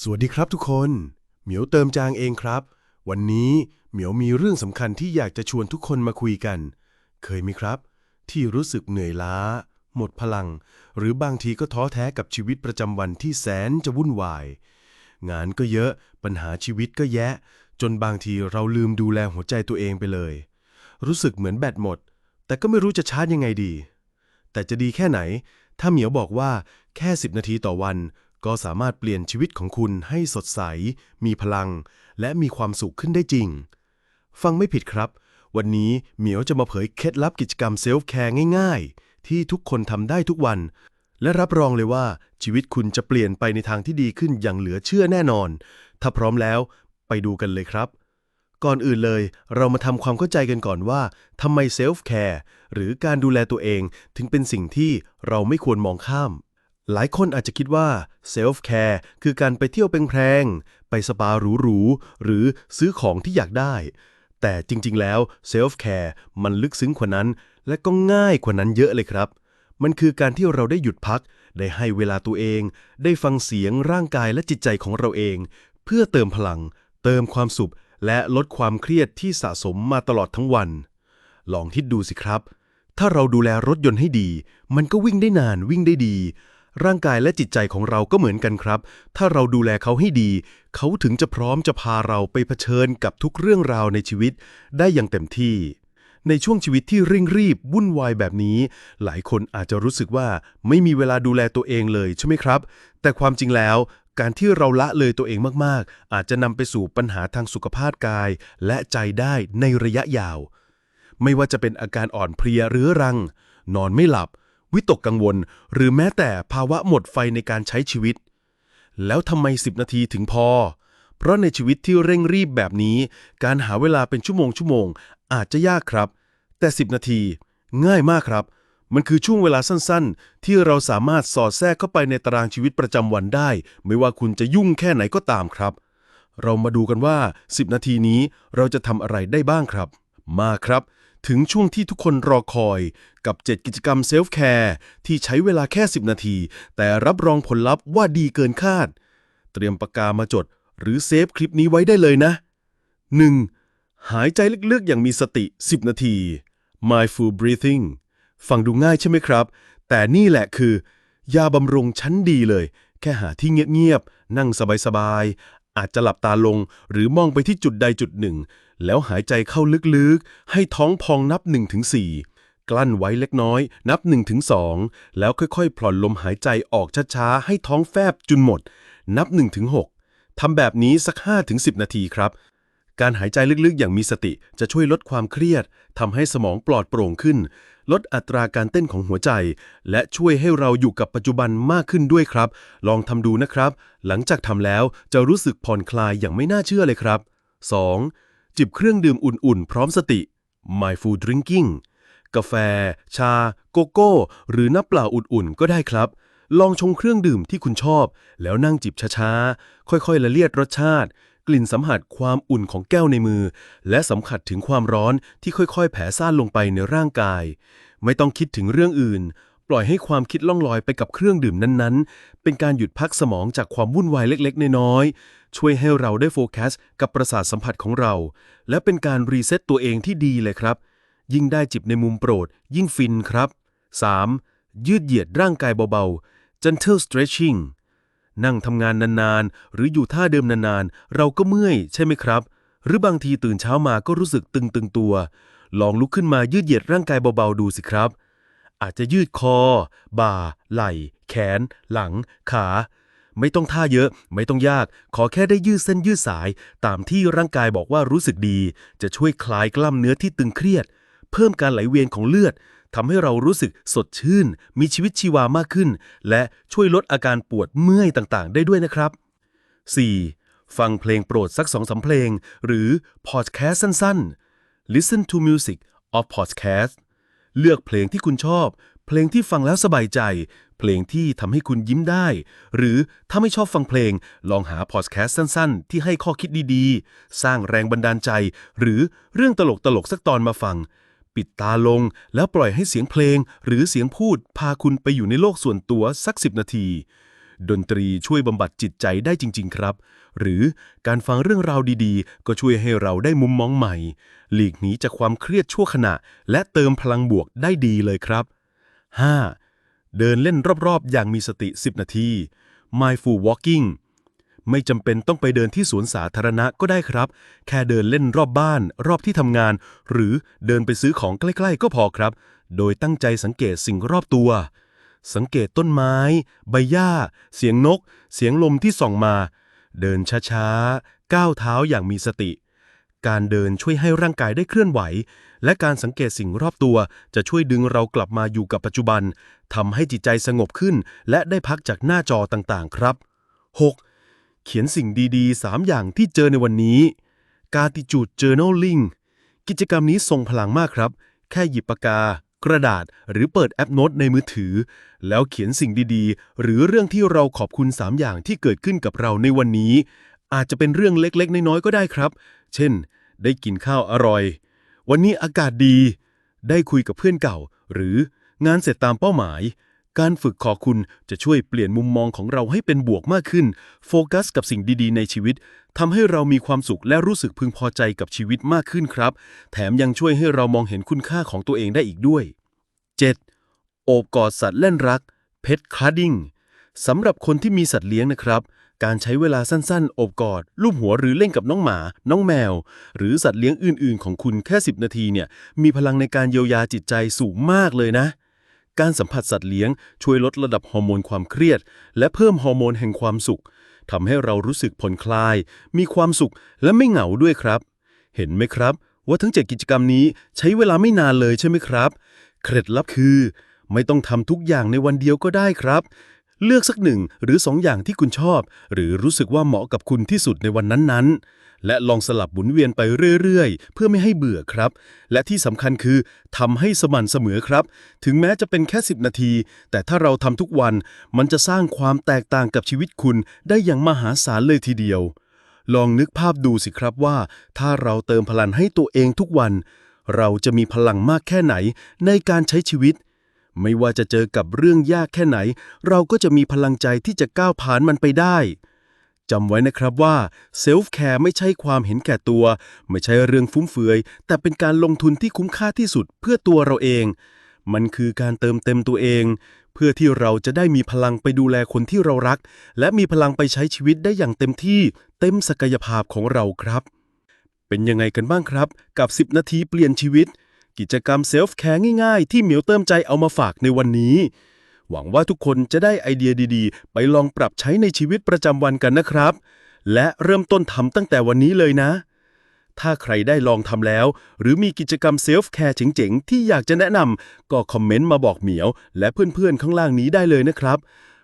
สวัสดีครับทุกคน เหมียวเติมจางเองครับ วันนี้เหมียวมีเรื่องสำคัญที่อยากจะชวนทุกคนมาคุยกัน เคยไหมครับ ที่รู้สึกเหนื่อยล้า หมดพลัง หรือบางทีก็ท้อแท้กับชีวิตประจำวันที่แสนจะวุ่นวาย งานก็เยอะปัญหาชีวิตก็แยะ จนบางทีเราลืมดูแลหัวใจตัวเองไปเลย รู้สึกเหมือนแบตหมด แต่ก็ไม่รู้จะชาร์จยังไงดี แต่จะดีแค่ไหน ถ้าเหมียวบอกว่าแค่ 10 นาทีต่อวัน ก็สามารถเปลี่ยนชีวิตของคุณให้สดใส มีพลัง และมีความสุขขึ้นได้จริง ฟังไม่ผิดครับ วันนี้เหมียวจะมาเผยเคล็ดลับกิจกรรมเซลฟ์แคร์ง่าย ๆ ที่ทุกคนทำได้ทุกวัน และรับรองเลยว่าชีวิตคุณจะเปลี่ยนไปในทางที่ดีขึ้นอย่างเหลือเชื่อแน่นอน ถ้าพร้อมแล้ว ไปดูกันเลยครับก่อนอื่นเลยเรามาทำความเข้าใจกันก่อนว่าทำไมเซลฟ์แคร์หรือการดูแลตัวเองถึงเป็นสิ่งที่เราไม่ควรมองข้าม หลายคนอาจจะคิดว่าเซลฟ์แคร์คือการไปเที่ยวแพงๆไปสปาหรูๆ หรือซื้อของที่อยากได้ แต่จริงๆแล้วเซลฟ์แคร์มันลึกซึ้งกว่านั้น และก็ง่ายกว่านั้นเยอะเลยครับ มันคือการที่เราได้หยุดพัก ได้ให้เวลาตัวเอง ได้ฟังเสียงร่างกายและจิตใจของเราเอง เพื่อเติมพลัง เติมความสุข และลดความเครียดที่สะสมมาตลอดทั้งวัน ลองคิดดูสิครับ ถ้าเราดูแลรถยนต์ให้ดี มันก็วิ่งได้นานวิ่งได้ดี ร่างกายและจิตใจของเราก็เหมือนกันครับ ถ้าเราดูแลเขาให้ดี เขาถึงจะพร้อมจะพาเราไปเผชิญกับทุกเรื่องราวในชีวิต ได้อย่างเต็มที่ ในช่วงชีวิตที่เร่งรีบวุ่นวายแบบนี้ หลายคนอาจจะรู้สึกว่าไม่มีเวลาดูแลตัวเองเลยใช่ไหมครับ แต่ความจริงแล้วการที่เราละเลยตัวเองมาก ๆ อาจจะนำไปสู่ปัญหาทางสุขภาพกาย และใจได้ในระยะยาว ไม่ว่าจะเป็นอาการอ่อนเพลียเรื้อรัง นอนไม่หลับ วิตกกังวล หรือแม้แต่ภาวะหมดไฟในการใช้ชีวิต แล้วทำไม 10 นาทีถึงพอ เพราะในชีวิตที่เร่งรีบแบบนี้ การหาเวลาเป็นชั่วโมงชั่วโมงอาจจะยากครับ แต่ 10 นาที ง่ายมากครับ มันคือช่วงเวลาสั้นๆ ที่เราสามารถสอดแทรกเข้าไปในตารางชีวิตประจำวันได้ ไม่ว่าคุณจะยุ่งแค่ไหนก็ตามครับ เรามาดูกันว่า 10 นาทีนี้เราจะทำอะไรได้บ้างครับ มาครับ ถึงช่วงที่ทุกคนรอคอยกับ 7 กิจกรรมเซลฟ์แคร์ที่ใช้เวลาแค่ 10 นาที แต่รับรองผลลัพธ์ว่าดีเกินคาด เตรียมปากกามาจด หรือเซฟคลิปนี้ไว้ได้เลยนะ 1. หายใจลึกๆอย่างมีสติ 10 นาที mindful breathing ฟังดูง่ายใช่ไหมครับ แต่นี่แหละคือ ยาบำรุงชั้นดีเลย แค่หาที่เงียบๆนั่งสบายๆ อาจจะหลับตาลงหรือมองไปที่จุดใดจุดหนึ่ง แล้วหายใจเข้าลึกๆ ให้ท้องพองนับ 1-4 กลั้นไว้เล็กน้อย นับ 1-2 แล้วค่อยๆ ผ่อนลมหายใจออกช้าๆ ให้ท้องแฟบจนหมด นับ 1-6ทำแบบนี้สัก 5-10 นาทีครับ การหายใจลึกๆ อย่างมีสติจะช่วยลดความเครียดทำให้สมองปลอดโปร่งขึ้น ลดอัตราการเต้นของหัวใจ และช่วยให้เราอยู่กับปัจจุบันมากขึ้นด้วยครับ ลองทำดูนะครับ หลังจากทำแล้วจะรู้สึกผ่อนคลายอย่างไม่น่าเชื่อเลยครับ 2. จิบเครื่องดื่มอุ่นๆ พร้อมสติ mindful drinking กาแฟ ชา โกโก้ หรือน้ำเปล่าอุ่นๆ ก็ได้ครับ ลองชงเครื่องดื่มที่คุณชอบ แล้วนั่งจิบช้าๆ ค่อยๆ ละเลียดรสชาติ กลิ่นสัมผัสความอุ่นของแก้วในมือ และสัมผัสถึงความร้อนที่ค่อยๆ แผ่ซ่านลงไปในร่างกาย ไม่ต้องคิดถึงเรื่องอื่น ปล่อยให้ความคิดล่องลอยไปกับเครื่องดื่มนั้นๆ เป็นการหยุดพักสมองจากความวุ่นวายเล็กๆ น้อยๆ ช่วยให้เราได้โฟกัสกับประสาทสัมผัสของเรา และเป็นการรีเซ็ตตัวเองที่ดีเลยครับ ยิ่งได้จิบในมุมโปรด ยิ่งฟินครับ 3. ยืดเหยียดร่างกายเบาๆ gentle stretching นั่งทำงานนานๆ หรืออยู่ท่าเดิมนานๆ เราก็เมื่อยใช่ไหมครับ หรือบางทีตื่นเช้ามาก็รู้สึกตึงๆตัว ลองลุกขึ้นมายืดเหยียดร่างกายเบาๆดูสิครับ อาจจะยืดคอ บ่า ไหล่ แขน หลัง ขา ไม่ต้องท่าเยอะ ไม่ต้องยาก ขอแค่ได้ยืดเส้นยืดสาย ตามที่ร่างกายบอกว่ารู้สึกดี จะช่วยคลายกล้ามเนื้อที่ตึงเครียด เพิ่มการไหลเวียนของเลือด ทำให้เรารู้สึกสดชื่น มีชีวิตชีวามากขึ้น และช่วยลดอาการปวดเมื่อยต่างๆ ได้ด้วยนะครับ 4. ฟังเพลงโปรดสักสองสามเพลง หรือพอดแคสต์สั้นๆ Listen to music of podcast เลือกเพลงที่คุณชอบ เพลงที่ฟังแล้วสบายใจ เพลงที่ทำให้คุณยิ้มได้ หรือถ้าไม่ชอบฟังเพลง ลองหาพอดแคสต์สั้นๆ ที่ให้ข้อคิดดีๆ สร้างแรงบันดาลใจ หรือเรื่องตลกๆสักตอนมาฟัง ปิดตาลงแล้วปล่อยให้เสียงเพลง หรือเสียงพูดพาคุณไปอยู่ในโลกส่วนตัวสัก10นาที ดนตรีช่วยบำบัดจิตใจได้จริง ๆ ครับ หรือการฟังเรื่องราวดีๆ ก็ช่วยให้เราได้มุมมองใหม่ หลีกหนีจากความเครียดชั่วขณะ และเติมพลังบวกได้ดีเลยครับ 5. เดินเล่นรอบๆ อย่างมีสติ 10 นาที mindful walking ไม่จำเป็นต้องไปเดินที่สวนสาธารณะก็ได้ครับ แค่เดินเล่นรอบบ้าน รอบที่ทำงาน หรือเดินไปซื้อของใกล้ ๆ ก็พอครับ โดยตั้งใจสังเกตสิ่งรอบตัว สังเกตต้นไม้ ใบหญ้า เสียงนก เสียงลมที่ส่องมา เดินช้าๆ ก้าวเท้าอย่างมีสติ การเดินช่วยให้ร่างกายได้เคลื่อนไหว และการสังเกตสิ่งรอบตัวจะช่วยดึงเรากลับมาอยู่กับปัจจุบันทำให้จิตใจสงบขึ้น และได้พักจากหน้าจอต่างๆ ครับ 6. เขียนสิ่งดีๆ 3 อย่างที่เจอในวันนี้ การติจูด journaling กิจกรรมนี้ทรงพลังมากครับ แค่หยิบปากกา กระดาษ หรือเปิดแอปโน้ตในมือถือ แล้วเขียนสิ่งดีๆ หรือเรื่องที่เราขอบคุณ 3 อย่างที่เกิดขึ้นกับเราในวันนี้ อาจจะเป็นเรื่องเล็กๆ น้อยๆก็ได้ครับ เช่น ได้กินข้าวอร่อย วันนี้อากาศดี ได้คุยกับเพื่อนเก่า หรืองานเสร็จตามเป้าหมาย การฝึกขอบคุณจะช่วยเปลี่ยนมุมมองของเราให้เป็นบวกมากขึ้น โฟกัสกับสิ่งดีๆ ในชีวิตทำให้เรามีความสุขและรู้สึกพึงพอใจกับชีวิตมากขึ้นครับ แถมยังช่วยให้เรามองเห็นคุณค่าของตัวเองได้อีกด้วย 7. โอบกอดสัตว์เล่นรักเพ t ค u ดดิ้งสำหรับคนที่มีสัตว์เลี้ยงนะครับ การใช้เวลาสั้นๆ โอบกอด ลูบหัวหรือเล่นกับน้องหมา น้องแมว หรือสัตว์เลี้ยงอื่นๆ ของคุณแค่ 10 นาทีเนี่ย มีพลังในการเยียวยาจิตใจสูงมากเลยนะ การสัมผัสสัตว์เลี้ยงช่วยลดระดับฮอร์โมนความเครียด และเพิ่มฮอร์โมนแห่งความสุขทำให้เรารู้สึกผ่อนคลาย มีความสุขและไม่เหงาด้วยครับ เห็นไหมครับ ว่าทั้ง7กิจกรรมนี้ใช้เวลาไม่นานเลยใช่ไหมครับ เคล็ดลับคือ ไม่ต้องทำทุกอย่างในวันเดียวก็ได้ครับ เลือกสักหนึ่งหรือสองอย่างที่คุณชอบ หรือรู้สึกว่าเหมาะกับคุณที่สุดในวันนั้นๆ และลองสลับหมุนเวียนไปเรื่อยๆ เพื่อไม่ให้เบื่อครับ และที่สำคัญคือทำให้สม่ำเสมอครับ ถึงแม้จะเป็นแค่ 10 นาที แต่ถ้าเราทำทุกวัน มันจะสร้างความแตกต่างกับชีวิตคุณได้อย่างมหาศาลเลยทีเดียว ลองนึกภาพดูสิครับว่า ถ้าเราเติมพลังให้ตัวเองทุกวัน เราจะมีพลังมากแค่ไหนในการใช้ชีวิต ไม่ว่าจะเจอกับเรื่องยากแค่ไหน เราก็จะมีพลังใจที่จะก้าวผ่านมันไปได้จำไว้นะครับว่าเซลฟ์แคร์ไม่ใช่ความเห็นแก่ตัว ไม่ใช่เรื่องฟุ่มเฟือย แต่เป็นการลงทุนที่คุ้มค่าที่สุดเพื่อตัวเราเอง มันคือการเติมเต็มตัวเอง เพื่อที่เราจะได้มีพลังไปดูแลคนที่เรารัก และมีพลังไปใช้ชีวิตได้อย่างเต็มที่ เต็มศักยภาพของเราครับ เป็นยังไงกันบ้างครับ กับ 10 นาทีเปลี่ยนชีวิต กิจกรรมเซลฟ์แคร์ง่ายๆ ที่เหมียวเติมใจเอามาฝากในวันนี้ หวังว่าทุกคนจะได้ไอเดียดีๆ ไปลองปรับใช้ในชีวิตประจำวันกันนะครับ และเริ่มต้นทำตั้งแต่วันนี้เลยนะ ถ้าใครได้ลองทำแล้ว หรือมีกิจกรรมเซลฟ์แคร์เจ๋งๆ ที่อยากจะแนะนำก็คอมเมนต์มาบอกเหมียว และเพื่อนๆข้างล่างนี้ได้เลยนะครับ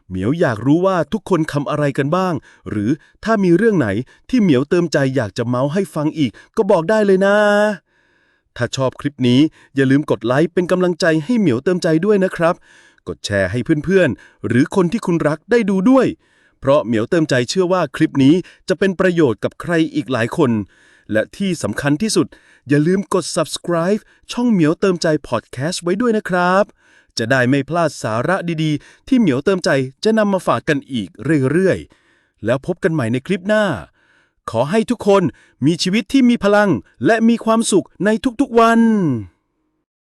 เหมียวอยากรู้ว่าทุกคนทำอะไรกันบ้าง หรือถ้ามีเรื่องไหนที่เหมียวเติมใจอยากจะเมาส์ให้ฟังอีก ก็บอกได้เลยนะ ถ้าชอบคลิปนี้อย่าลืมกดไลค์เป็นกำลังใจให้เหมียวเติมใจด้วยนะครับ กดแชร์ให้เพื่อนๆ หรือคนที่คุณรักได้ดูด้วย เพราะเหมียวเติมใจเชื่อว่าคลิปนี้จะเป็นประโยชน์กับใครอีกหลายคน และที่สำคัญที่สุด อย่าลืมกด subscribe ช่องเหมียวเติมใจ podcast ไว้ด้วยนะครับ จะได้ไม่พลาดสาระดีๆ ที่เหมียวเติมใจจะนำมาฝากกันอีกเรื่อยๆ แล้วพบกันใหม่ในคลิปหน้า ขอให้ทุกคนมีชีวิตที่มีพลังและมีความสุขในทุกๆวัน